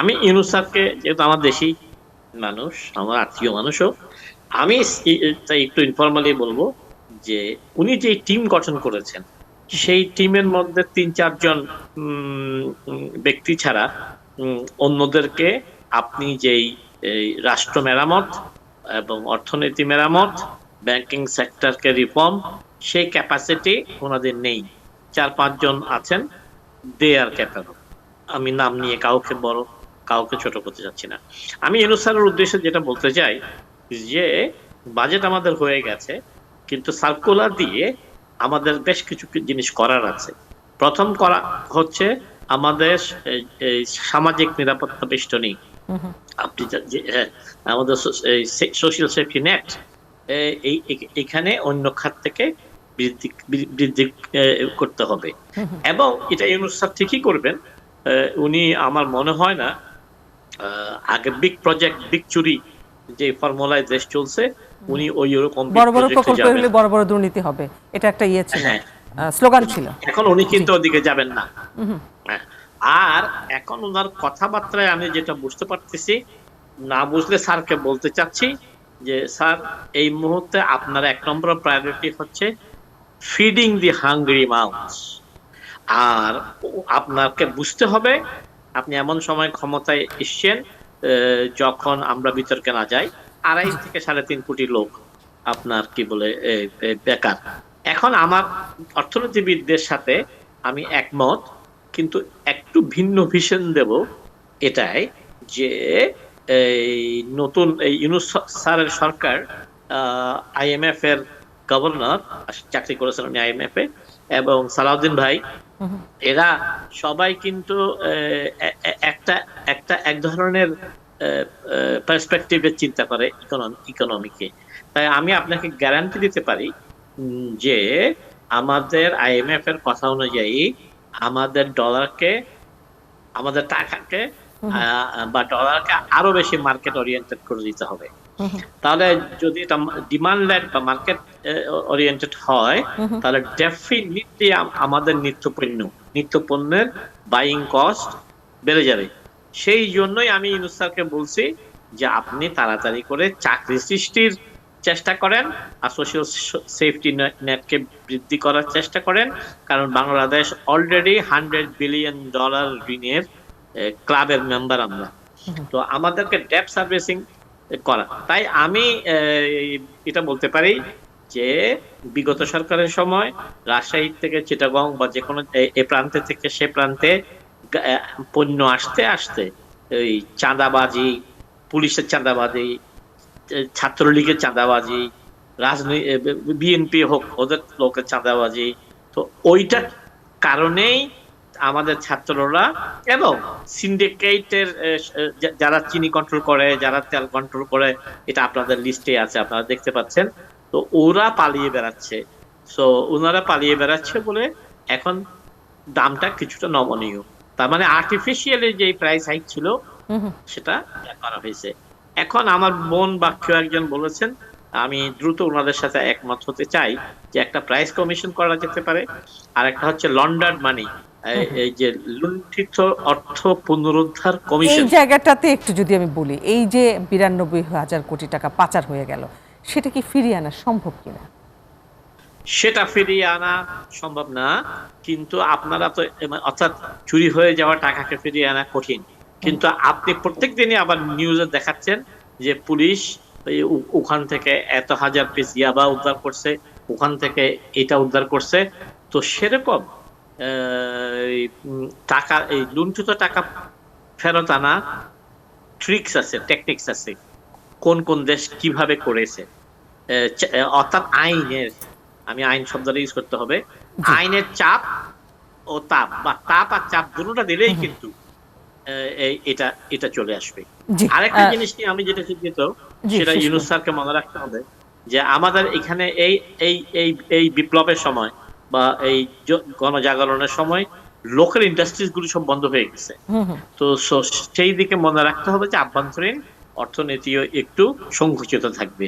আমি ইউনুস স্যারকে, যেহেতু আমার দেশি মানুষ, আমার আত্মীয় মানুষও, আমি তাই একটু ইনফর্মালি বলব যে উনি যে টিম গঠন করেছেন, সেই টিমের মধ্যে তিন, চারজন ব্যক্তি ছাড়া অন্যদেরকে আপনি যেই রাষ্ট্র মেরামত এবং অর্থনীতি মেরামত ব্যাংকিং সেক্টরকে রিফর্ম সেই ক্যাপাসিটি ওনাদের নেই। চার, পাঁচজন আছেন দে আর ক্যাপাবল আমি নাম নিয়ে কাউকে বড় কাউকে ছোট করতে চাচ্ছি না। আমি ইউনুস উদ্দেশ্যে যেটা বলতে চাই যে বাজেট আমাদের হয়ে গেছে কিন্তু সার্কুলার দিয়ে আমাদের বেশ কিছু জিনিস করার আছে। প্রথম করা হচ্ছে আমাদের সামাজিক নিরাপত্তা বেষ্টনী। আপনি হ্যাঁ, আমাদের সোশ্যাল সেফটি নেট এই এখানে অন্য খাত থেকে বৃদ্ধি বৃদ্ধি করতে হবে। এবং এটা ইউনুস স্যার ঠিকই করবেন। উনি আমার মনে হয় না আগে বিগ প্রজেক্ট বিগ চুরি যে ফর্মুলায় দেশ চলছে উনি ওই ওরকম বড় বড় প্রকল্প হলে বড় বড় দুর্নীতি হবে। এটা একটা ইয়ে ছিল। হ্যাঁ। স্লোগান ছিল। এখন উনি কিন্তু ওদিকে যাবেন না। হ্যাঁ। আর এখন ওনার কথাবার্তায় আমি যেটা বুঝতে পারতেছি না বুঝলে স্যারকে বলতে চাচ্ছি যে স্যার এই মুহূর্তে আপনার এক নম্বর প্রায়োরিটি হচ্ছে ফিডিং দি হাঙ্গ্রি মাউথস আর আপনাকে বুঝতে হবে আপনি এমন সময় ক্ষমতায় এসছেন যখন আমরা বিতর্কে না যাই, আড়াই থেকে সাড়ে তিন কোটি লোক আপনার কি বলে বেকার। এখন আমার অর্থনীতিবিদদের সাথে আমি একমত, কিন্তু একটু ভিন্ন ভিশন দেব এটাই যে, এই নতুন, এই ইউনুস স্যারের সরকার আইএমএফ এর গভর্নর চাকরি করেছেন উনি আইএমএফ এ, এবং সালাউদ্দিন ভাই এরা সবাই কিন্তু একটা একটা এক ধরনের পার্সপেক্টিভে চিন্তা করে ইকোনমিকে তাই আমি আপনাকে গ্যারান্টি দিতে পারি যে আমাদের আইএমএফ এর কথা অনুযায়ী আমাদের ডলারকে আমাদের টাকাকে বা ডলারকে আরও বেশি মার্কেট ওরিয়েন্টেড করে দিতে হবে। তাহলে যদি এটা ডিমান্ড লেড বা মার্কেট ওরিয়েন্টেড হয় তাহলে ডেফিনেটলি আমাদের নিত্যপণ্য নিত্যপণ্যের বাইং কস্ট বেড়ে যাবে। সেই জন্যই আমি ইউনুস স্যারকে বলছি যে আপনি তাড়াতাড়ি করে চাকরি সৃষ্টির চেষ্টা করেন আর সোশ্যাল সেফটি নেটকে বৃদ্ধি করার চেষ্টা করেন কারণ Bangladesh already hundred billion dollar ঋণের ক্লাবের মেম্বার আমরা। তো আমাদেরকে ডেপ সার্ভিসিং করা। তাই আমি এটা বলতে পারি যে বিগত সরকারের সময় রাজশাহী থেকে চিটাগং বা যে কোনো এ- প্রান্তে থেকে সে প্রান্তে পণ্য আসতে আসতে এই চাঁদাবাজি পুলিশের চাঁদাবাজি ছাত্রলীগের চাঁদাবাজি রাজনীতি বিএনপি হোক ওদের লোকের চাঁদাবাজি। তো ওইটার কারণেই আমাদের ছাত্ররা এবং সিন্ডিকেটের যারা চিনি কন্ট্রোল করে যারা তেল কন্ট্রোল করে এটা আপনাদের লিস্টে আছে আপনারা দেখতে পাচ্ছেন। তো ওরা পালিয়ে বেড়াচ্ছে। সো ওনারা পালিয়ে বেড়াচ্ছে বলে এখন দামটা কিছুটা নমনীয়। তার মানে আর্টিফিশিয়ালি যে প্রাইস হাইক ছিল সেটা করা হয়েছে। এখন আমার বোন বা কেউ একজন বলেছেন আমি দ্রুত ওনাদের সাথে একমত হতে চাই যে একটা প্রাইস কমিশন করা যেতে পারে। আর একটা হচ্ছে লন্ডার মানি এই যে লুণ্ঠিত অর্থ পুনরুদ্ধার এই জায়গাটাতে একটু যদি আমি বলি এই যে বিরানব্বই হাজার কোটি টাকা পাচার হয়ে গেল সেটা কি ফিরিয়ে আনা সম্ভব কিনা? সেটা ফিরিয়ে আনা সম্ভব না কিন্তু আপনারা তো অর্থাৎ চুরি হয়ে যাওয়া টাকাকে ফিরিয়ে আনা কঠিন। কিন্তু আপনি প্রত্যেক দিনই আবার নিউজে দেখাচ্ছেন যে পুলিশ ওখান থেকে এত হাজার পিস ইয়াবা উদ্ধার করছে ওখান থেকে এটা উদ্ধার করছে। তো সেরকম টাকা এই লুণ্ঠিত টাকা ফেরত আনা ট্রিক্স আছে টেকনিক্স আছে কোন কোন দেশ কীভাবে করেছে। অর্থাৎ আইনের আমি আইন শব্দটা ইউজ করতে হবে। আইনের চাপ ও তাপ বা তাপ আর চাপ দুটোটা দিলেই কিন্তু এটা এটা চলে আসবে। আরেকটা জিনিস নিয়ে আমি যেটা চিন্তিত সেটা ইউনুস স্যারকে মনে রাখতে হবে যে আমাদের এখানে এই এই এই বিপ্লবের সময় বা এই গণজাগরণের সময় লোকাল ইন্ডাস্ট্রিজ গুলি সব বন্ধ হয়ে গেছে। তো সেই দিকে মনে রাখতে হবে যে আভ্যন্তরীণ অর্থনীতিও একটু সংকুচিত থাকবে।